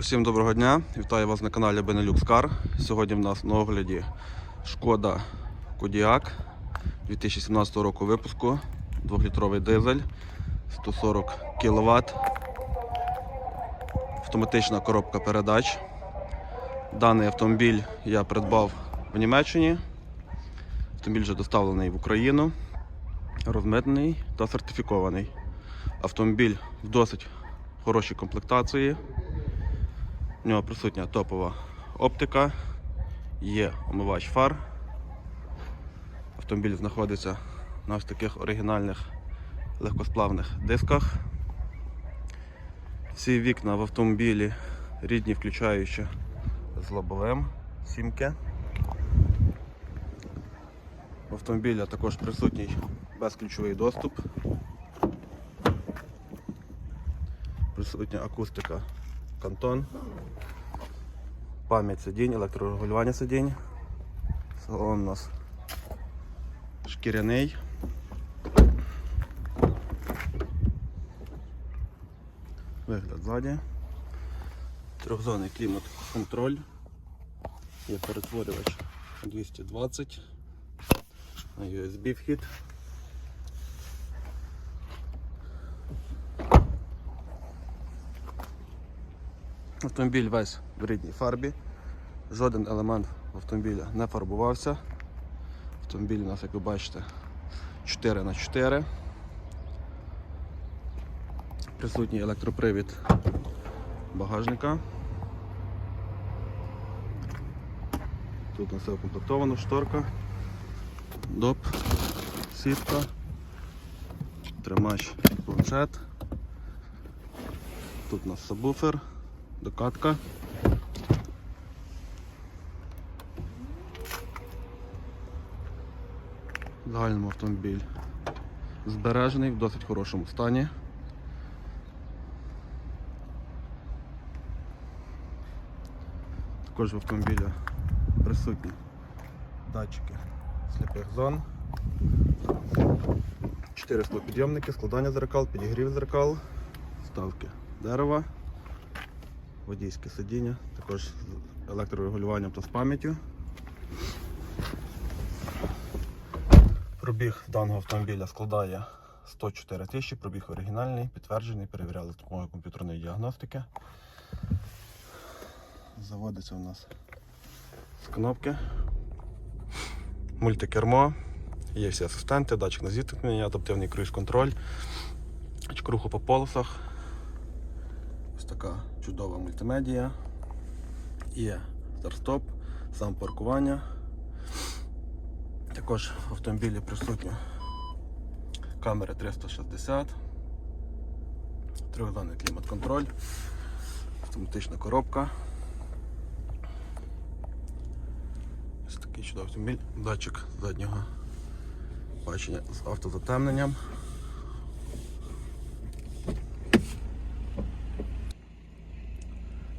Усім доброго дня! Вітаю вас на каналі Benelux Car. Сьогодні в нас на огляді Шкода Кодіак 2017 року випуску, 2-літровий дизель, 140 кВт, автоматична коробка передач. Даний автомобіль я придбав в Німеччині. Автомобіль вже доставлений в Україну, розмитнений та сертифікований. Автомобіль в досить хорошій комплектації. У нього присутня топова оптика, є омивач фар. Автомобіль знаходиться на ось таких оригінальних легкосплавних дисках. Всі вікна в автомобілі рідні, включаючи з лобовим сімки. В автомобіля також присутній безключовий доступ. Присутня акустика кантон, пам'ять сидінь, електрорегулювання сидінь. Салон у нас шкіряний. Вигляд ззаді. Трьохзонний клімат контроль. Є перетворювач 220 на USB вхід. Автомобіль весь в рідній фарбі. Жоден елемент автомобіля не фарбувався. Автомобіль у нас, як ви бачите, 4 на 4 Присутній електропривід багажника. Тут у нас все укомплектовано, шторка, доп, сітка, тримач планшет. Тут у нас сабвуфер докатка. Загальному автомобіль збережений в досить хорошому стані. Також в автомобіля присутні датчики сліпих зон, 4 склопідйомники, складання зеркал, підігрів зеркал, ставки дерева водійське сидіння, також з електрорегулюванням та з пам'яттю. Пробіг даного автомобіля складає 104 тисячі, пробіг оригінальний, підтверджений, перевіряли допомогою комп'ютерної діагностики. Заводиться у нас з кнопки. Мультикермо, є всі асистенти, датчик на зіткнення, адаптивний круїз-контроль, датчик руху по полосах. Така чудова мультимедія. Є старт-стоп, сам паркування. Також в автомобілі присутні камери 360, трьохзонний клімат-контроль, автоматична коробка. Ось такий чудовий автомобіль, датчик заднього бачення з автозатемненням.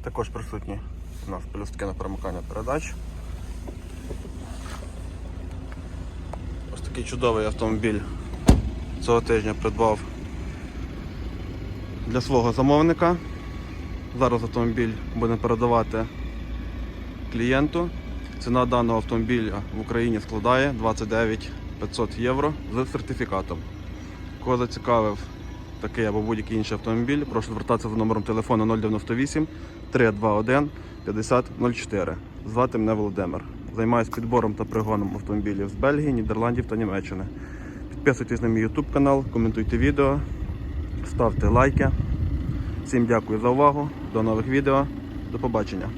Також присутні у нас пелюстки на перемикання передач. Ось такий чудовий автомобіль цього тижня придбав для свого замовника. Зараз автомобіль буде передавати клієнту. Ціна даного автомобіля в Україні складає 29 500 євро з сертифікатом. Кого зацікавив такий або будь-який інший автомобіль, прошу звертатися за номером телефону 098 321 5004. Звати мене Володимир. Займаюся підбором та пригоном автомобілів з Бельгії, Нідерландів та Німеччини. Підписуйтесь на мій YouTube канал, коментуйте відео, ставте лайки. Всім дякую за увагу. До нових відео. До побачення.